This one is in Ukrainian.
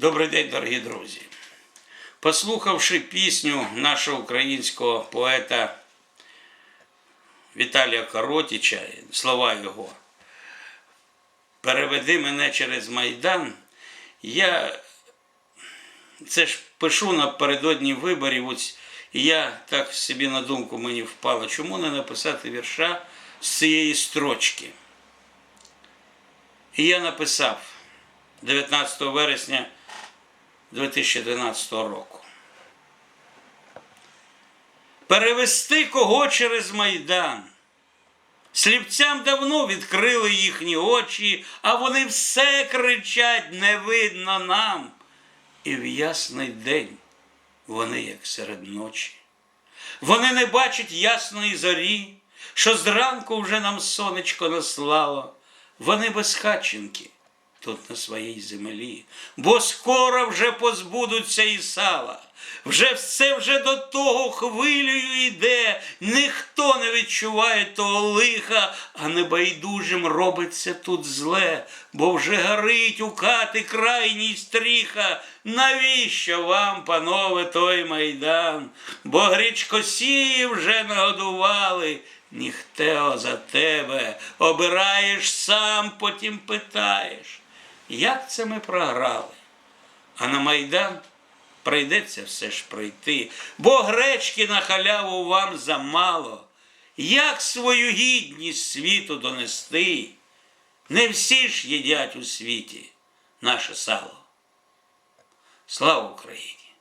Добрий день, дорогі друзі. Послухавши пісню нашого українського поета Віталія Коротіча, слова його, переведи мене через Майдан, я це ж пишу напередодні виборів, ось, я так собі на думку мені впало, чому не написати вірша з цієї строчки. І я написав 19 вересня 2012 року. Перевести кого через Майдан. Сліпцям давно відкрили їхні очі, а вони все кричать не видно нам. І в ясний день вони, як серед ночі. Вони не бачать ясної зорі, що зранку вже нам сонечко наслало. Вони безхатченки тут на своїй землі, бо скоро вже позбудуться і сала. Вже все вже до того хвилею йде, ніхто не відчуває того лиха, а небайдужим робиться тут зле, бо вже горить у кати крайній стріха. Навіщо вам, панове, той майдан? Бо гречкосії вже нагодували. Ніхтео за тебе обираєш сам, потім питаєш. Як це ми програли? А на Майдан прийдеться все ж прийти, бо гречки на халяву вам замало. Як свою гідність світу донести? Не всі ж їдять у світі наше сало. Слава Україні!